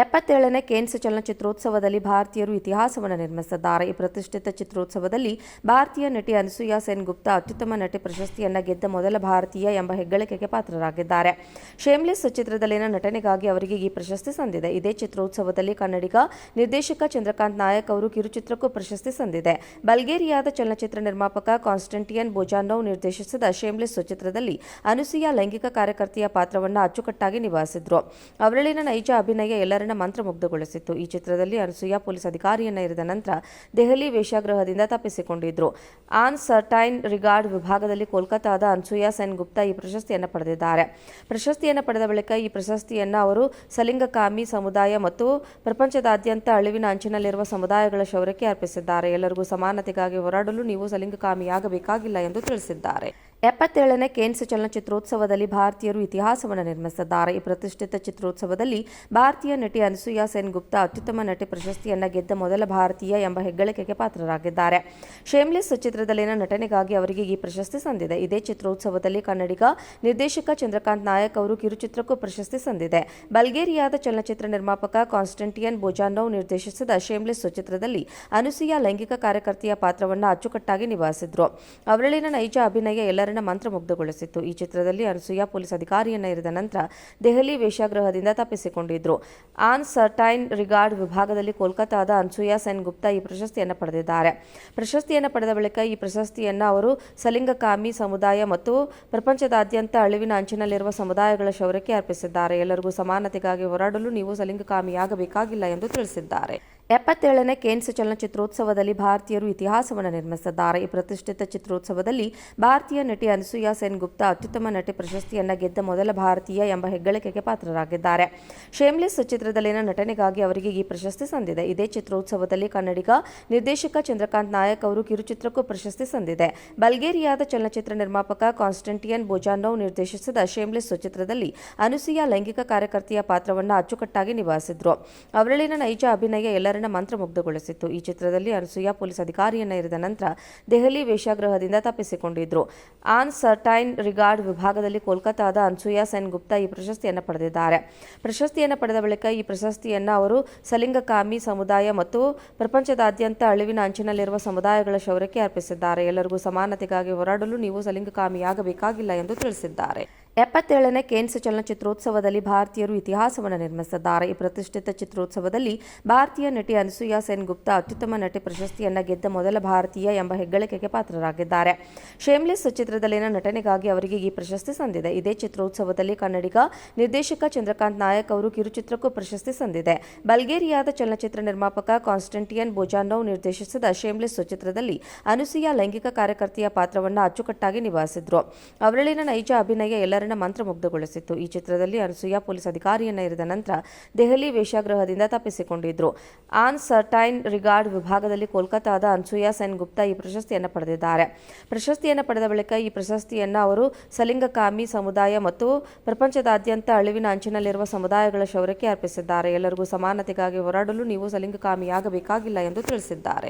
ಎಪ್ಪತ್ತೇಳನೇ ಕೇನ್ಸ್ ಚಲನಚಿತ್ರೋತ್ಸವದಲ್ಲಿ ಭಾರತೀಯರು ಇತಿಹಾಸವನ್ನು ನಿರ್ಮಿಸಿದ್ದಾರೆ. ಈ ಪ್ರತಿಷ್ಠಿತ ಚಿತ್ರೋತ್ಸವದಲ್ಲಿ ಭಾರತೀಯ ನಟಿ ಅನಸೂಯಾ ಸೆನ್ ಗುಪ್ತಾ ಅತ್ಯುತ್ತಮ ನಟಿ ಪ್ರಶಸ್ತಿಯನ್ನು ಗೆದ್ದ ಮೊದಲ ಭಾರತೀಯ ಎಂಬ ಹೆಗ್ಗಳಿಕೆಗೆ ಪಾತ್ರರಾಗಿದ್ದಾರೆ. ಶೇಮ್ಲೆಸ್ ಚಿತ್ರದಲ್ಲಿನ ನಟನೆಗಾಗಿ ಅವರಿಗೆ ಈ ಪ್ರಶಸ್ತಿ ಸಂದಿದೆ. ಇದೇ ಚಿತ್ರೋತ್ಸವದಲ್ಲಿ ಕನ್ನಡಿಗ ನಿರ್ದೇಶಕ ಚಂದ್ರಕಾಂತ್ ನಾಯಕ್ ಅವರು ಕಿರುಚಿತ್ರಕ್ಕೂ ಪ್ರಶಸ್ತಿ ಸಂದಿದೆ. ಬಲ್ಗೇರಿಯಾದ ಚಲನಚಿತ್ರ ನಿರ್ಮಾಪಕ ಕಾನ್ಸ್ಟಂಟಿಯನ್ ಬೋಜಾನೋವ್ ನಿರ್ದೇಶಿಸಿದ ಶೇಮ್ಲೆಸ್ ಚಿತ್ರದಲ್ಲಿ ಅನುಸೂಯಾ ಲೈಂಗಿಕ ಕಾರ್ಯಕರ್ತೆಯ ಪಾತ್ರವನ್ನು ಅಚ್ಚುಕಟ್ಟಾಗಿ ನಿಭಾಯಿಸಿದ್ರು. ಅವರಲ್ಲಿನ ನೈಜ ಅಭಿನಯ ಎಲ್ಲರನ್ನ ಮಂತ್ರಮುಗ್ಧಗೊಳಿಸಿತ್ತು. ಈ ಚಿತ್ರದಲ್ಲಿ ಅನಸೂಯ ಪೊಲೀಸ್ ಅಧಿಕಾರಿಯನ್ನ ಇರಿದ ನಂತರ ದೆಹಲಿ ವೇಷಾಗ್ರಹದಿಂದ ತಪ್ಪಿಸಿಕೊಂಡಿದ್ರು. ಆನ್ ಸರ್ಟೈನ್ ರಿಗಾರ್ಡ್ ವಿಭಾಗದಲ್ಲಿ ಕೋಲ್ಕತ್ತಾದ ಅನ್ಸೂಯಾ ಸೆನ್ ಗುಪ್ತಾ ಈ ಪ್ರಶಸ್ತಿಯನ್ನು ಪಡೆದಿದ್ದಾರೆ. ಪ್ರಶಸ್ತಿಯನ್ನು ಪಡೆದ ಬಳಿಕ ಈ ಪ್ರಶಸ್ತಿಯನ್ನು ಅವರು ಸಲಿಂಗಕಾಮಿ ಸಮುದಾಯ ಮತ್ತು ಪ್ರಪಂಚದಾದ್ಯಂತ ಅಳಿವಿನ ಅಂಚಿನಲ್ಲಿರುವ ಸಮುದಾಯಗಳ ಶೌರ್ಯಕ್ಕೆ ಅರ್ಪಿಸಿದ್ದಾರೆ. ಎಲ್ಲರಿಗೂ ಸಮಾನತೆಗಾಗಿ ಹೋರಾಡಲು ನೀವು ಸಲಿಂಗಕಾಮಿಯಾಗಬೇಕಾಗಿಲ್ಲ ಎಂದು ತಿಳಿಸಿದ್ದಾರೆ. ಎಪ್ಪತ್ತೇಳನೇ ಕೇನ್ಸ್ ಚಲನಚಿತ್ರೋತ್ಸವದಲ್ಲಿ ಭಾರತೀಯರು ಇತಿಹಾಸವನ್ನು ನಿರ್ಮಿಸಿದ್ದಾರೆ. ಈ ಪ್ರತಿಷ್ಠಿತ ಚಿತ್ರೋತ್ಸವದಲ್ಲಿ ಭಾರತೀಯ ನಟಿ ಅನಸೂಯಾ ಸೇನ್ ಗುಪ್ತಾ ಅತ್ಯುತ್ತಮ ನಟಿ ಪ್ರಶಸ್ತಿಯನ್ನು ಗೆದ್ದ ಮೊದಲ ಭಾರತೀಯ ಎಂಬ ಹೆಗ್ಗಳಿಕೆಗೆ ಪಾತ್ರರಾಗಿದ್ದಾರೆ. ಶೇಮ್ಲೆಸ್ ಚಿತ್ರದಲ್ಲಿನ ನಟನೆಗಾಗಿ ಅವರಿಗೆ ಈ ಪ್ರಶಸ್ತಿ ಸಂದಿದೆ. ಇದೇ ಚಿತ್ರೋತ್ಸವದಲ್ಲಿ ಕನ್ನಡಿಗ ನಿರ್ದೇಶಕ ಚಂದ್ರಕಾಂತ್ ನಾಯಕ್ ಅವರು ಕಿರುಚಿತ್ರಕ್ಕೂ ಪ್ರಶಸ್ತಿ ಸಂದಿದೆ. ಬಲ್ಗೇರಿಯಾದ ಚಲನಚಿತ್ರ ನಿರ್ಮಾಪಕ ಕಾನ್ಸ್ಟಂಟಿಯನ್ ಬೋಜಾನೋವ್ ನಿರ್ದೇಶಿಸಿದ ಶೇಮ್ಲೆಸ್ ಚಿತ್ರದಲ್ಲಿ ಅನುಸೂಯಾ ಲೈಂಗಿಕ ಕಾರ್ಯಕರ್ತೆಯ ಪಾತ್ರವನ್ನು ಅಚ್ಚುಕಟ್ಟಾಗಿ ನಿಭಾಯಿಸಿದ್ರು. ಅವರಲ್ಲಿನ ನೈಜ ಅಭಿನಯ ಎಲ್ಲರನ್ನ ಮಂತ್ರಮುಗ್ಧಗೊಳಿಸಿತ್ತು. ಈ ಚಿತ್ರದಲ್ಲಿ ಅನಸೂಯ ಪೊಲೀಸ್ ಅಧಿಕಾರಿಯನ್ನ ಇರಿದ ನಂತರ ದೆಹಲಿ ವೇಷಾಗೃಹದಿಂದ ತಪ್ಪಿಸಿಕೊಂಡಿದ್ರು. ಆನ್ ಸರ್ಟೈನ್ ರಿಗಾರ್ಡ್ ವಿಭಾಗದಲ್ಲಿ ಕೋಲ್ಕತ್ತಾದ ಅನ್ಸೂಯಾ ಸೆನ್ ಗುಪ್ತಾ ಈ ಪ್ರಶಸ್ತಿಯನ್ನು ಪಡೆದಿದ್ದಾರೆ. ಪ್ರಶಸ್ತಿಯನ್ನು ಪಡೆದ ಬಳಿಕ ಈ ಪ್ರಶಸ್ತಿಯನ್ನು ಅವರು ಸಲಿಂಗಕಾಮಿ ಸಮುದಾಯ ಮತ್ತು ಪ್ರಪಂಚದಾದ್ಯಂತ ಅಳಿವಿನ ಅಂಚಿನಲ್ಲಿರುವ ಸಮುದಾಯಗಳ ಶೌರ್ಯಕ್ಕೆ ಅರ್ಪಿಸಿದ್ದಾರೆ. ಎಲ್ಲರಿಗೂ ಸಮಾನತೆಗಾಗಿ ಹೋರಾಡಲು ನೀವು ಸಲಿಂಗಕಾಮಿಯಾಗಬೇಕಾಗಿಲ್ಲ ಎಂದು ತಿಳಿಸಿದ್ದಾರೆ. ಎಪ್ಪತ್ತೇಳನೇ ಕೇನ್ಸ್ ಚಲನಚಿತ್ರೋತ್ಸವದಲ್ಲಿ ಭಾರತೀಯರು ಇತಿಹಾಸವನ್ನು ನಿರ್ಮಿಸಿದ್ದಾರೆ. ಈ ಪ್ರತಿಷ್ಠಿತ ಚಿತ್ರೋತ್ಸವದಲ್ಲಿ ಭಾರತೀಯ ನಟಿ ಅನಸೂಯಾ ಸೇನ್ ಗುಪ್ತಾ ಅತ್ಯುತ್ತಮ ನಟಿ ಪ್ರಶಸ್ತಿಯನ್ನು ಗೆದ್ದ ಮೊದಲ ಭಾರತೀಯ ಎಂಬ ಹೆಗ್ಗಳಿಕೆಗೆ ಪಾತ್ರರಾಗಿದ್ದಾರೆ. ಶೇಮ್ಲೆಸ್ ಚಿತ್ರದಲ್ಲಿನ ನಟನೆಗಾಗಿ ಅವರಿಗೆ ಈ ಪ್ರಶಸ್ತಿ ಸಂದಿದೆ. ಇದೇ ಚಿತ್ರೋತ್ಸವದಲ್ಲಿ ಕನ್ನಡಿಗ ನಿರ್ದೇಶಕ ಚಂದ್ರಕಾಂತ್ ನಾಯಕ್ ಅವರು ಕಿರುಚಿತ್ರಕ್ಕೂ ಪ್ರಶಸ್ತಿ ಸಂದಿದೆ. ಬಲ್ಗೇರಿಯಾದ ಚಲನಚಿತ್ರ ನಿರ್ಮಾಪಕ ಕಾನ್ಸ್ಟಂಟಿಯನ್ ಬೋಜಾನೋವ್ ನಿರ್ದೇಶಿಸಿದ ಶೇಮ್ಲೆಸ್ ಚಿತ್ರದಲ್ಲಿ ಅನುಸೂಯ ಲೈಂಗಿಕ ಕಾರ್ಯಕರ್ತೆಯ ಪಾತ್ರವನ್ನು ಅಚ್ಚುಕಟ್ಟಾಗಿ ನಿಭಾಯಿಸಿದ್ರು. ಅವರಲ್ಲಿನ ನೈಜ ಅಭಿನಯ ಎಲ್ಲರನ್ನ ಮಂತ್ರಮುಗ್ಧಗೊಳಿಸಿತ್ತು ಈ ಚಿತ್ರದಲ್ಲಿ ಅನಸೂಯಾ ಪೊಲೀಸ್ ಅಧಿಕಾರಿಯನ್ನ ಇರಿದ ನಂತರ ದೆಹಲಿ ವೇಷಾಗೃಹದಿಂದ ತಪ್ಪಿಸಿಕೊಂಡಿದ್ರು. ಆನ್ ಸರ್ಟೈನ್ ರಿಗಾರ್ಡ್ ವಿಭಾಗದಲ್ಲಿ ಕೋಲ್ಕತ್ತಾದ ಅನ್ಸೂಯಾ ಸೆನ್ ಗುಪ್ತಾ ಈ ಪ್ರಶಸ್ತಿಯನ್ನು ಪಡೆದಿದ್ದಾರೆ. ಪ್ರಶಸ್ತಿಯನ್ನು ಪಡೆದ ಬಳಿಕ ಈ ಪ್ರಶಸ್ತಿಯನ್ನು ಅವರು ಸಲಿಂಗಕಾಮಿ ಸಮುದಾಯ ಮತ್ತು ಪ್ರಪಂಚದಾದ್ಯಂತ ಅಳಿವಿನ ಅಂಚಿನಲ್ಲಿರುವ ಸಮುದಾಯಗಳ ಶೌರ್ಯಕ್ಕೆ ಅರ್ಪಿಸಿದ್ದಾರೆ. ಎಲ್ಲರಿಗೂ ಸಮಾನತೆಗಾಗಿ ಹೋರಾಡಲು ನೀವು ಸಲಿಂಗಕಾಮಿಯಾಗಬೇಕಾಗಿಲ್ಲ ಎಂದು ತಿಳಿಸಿದ್ದಾರೆ. ಎಪ್ಪತ್ತೇಳನೇ ಕೇನ್ಸ್ ಚಲನಚಿತ್ರೋತ್ಸವದಲ್ಲಿ ಭಾರತೀಯರು ಇತಿಹಾಸವನ್ನು ನಿರ್ಮಿಸಿದ್ದಾರೆ. ಈ ಪ್ರತಿಷ್ಠಿತ ಚಿತ್ರೋತ್ಸವದಲ್ಲಿ ಭಾರತೀಯ ನಟಿ ಅನಸೂಯಾ ಸೆನ್ ಗುಪ್ತಾ ಅತ್ಯುತ್ತಮ ನಟಿ ಪ್ರಶಸ್ತಿಯನ್ನು ಗೆದ್ದ ಮೊದಲ ಭಾರತೀಯ ಎಂಬ ಹೆಗ್ಗಳಿಕೆಗೆ ಪಾತ್ರರಾಗಿದ್ದಾರೆ. ಶೇಮ್ಲೆಸ್ ಚಿತ್ರದಲ್ಲಿನ ನಟನೆಗಾಗಿ ಅವರಿಗೆ ಈ ಪ್ರಶಸ್ತಿ ಸಂದಿದೆ. ಇದೇ ಚಿತ್ರೋತ್ಸವದಲ್ಲಿ ಕನ್ನಡಿಗ ನಿರ್ದೇಶಕ ಚಂದ್ರಕಾಂತ್ ನಾಯಕ್ ಅವರು ಕಿರುಚಿತ್ರಕ್ಕೂ ಪ್ರಶಸ್ತಿ ಸಂದಿದೆ. ಬಲ್ಗೇರಿಯಾದ ಚಲನಚಿತ್ರ ನಿರ್ಮಾಪಕ ಕಾನ್ಸ್ಟಂಟಿಯನ್ ಬೋಜಾನೋವ್ ನಿರ್ದೇಶಿಸಿದ ಶೇಮ್ಲೆಸ್ ಚಿತ್ರದಲ್ಲಿ ಅನುಸೂಯ ಲೈಂಗಿಕ ಕಾರ್ಯಕರ್ತೆಯ ಪಾತ್ರವನ್ನು ಅಚ್ಚುಕಟ್ಟಾಗಿ ನಿಭಾಯಿಸಿದ್ರು. ಅವರಲ್ಲಿನ ನೈಜ ಅಭಿನಯ ಎಲ್ಲರನ್ನ ಮಂತ್ರಮುಗ್ಧಗೊಳಿಸಿತ್ತು. ಈ ಚಿತ್ರದಲ್ಲಿ ಅನಸೂಯ ಪೊಲೀಸ್ ಅಧಿಕಾರಿಯನ್ನ ಇರಿದ ನಂತರ ದೆಹಲಿ ವೇಷಾಗೃಹದಿಂದ ತಪ್ಪಿಸಿಕೊಂಡಿದ್ರು. ಆನ್ ಸರ್ಟೈನ್ ರಿಗಾರ್ಡ್ ವಿಭಾಗದಲ್ಲಿ ಕೋಲ್ಕತ್ತಾದ ಅನ್ಸೂಯಾ ಸೆನ್ ಗುಪ್ತಾ ಈ ಪ್ರಶಸ್ತಿಯನ್ನು ಪಡೆದಿದ್ದಾರೆ. ಪ್ರಶಸ್ತಿಯನ್ನು ಪಡೆದ ಬಳಿಕ ಈ ಪ್ರಶಸ್ತಿಯನ್ನು ಅವರು ಸಲಿಂಗಕಾಮಿ ಸಮುದಾಯ ಮತ್ತು ಪ್ರಪಂಚದಾದ್ಯಂತ ಅಳಿವಿನ ಅಂಚಿನಲ್ಲಿರುವ ಸಮುದಾಯಗಳ ಶೌರ್ಯಕ್ಕೆ ಅರ್ಪಿಸಿದ್ದಾರೆ. ಎಲ್ಲರಿಗೂ ಸಮಾನತೆಗಾಗಿ ಹೋರಾಡಲು ನೀವು ಸಲಿಂಗಕಾಮಿಯಾಗಬೇಕಾಗಿಲ್ಲ ಎಂದು ತಿಳಿಸಿದ್ದಾರೆ.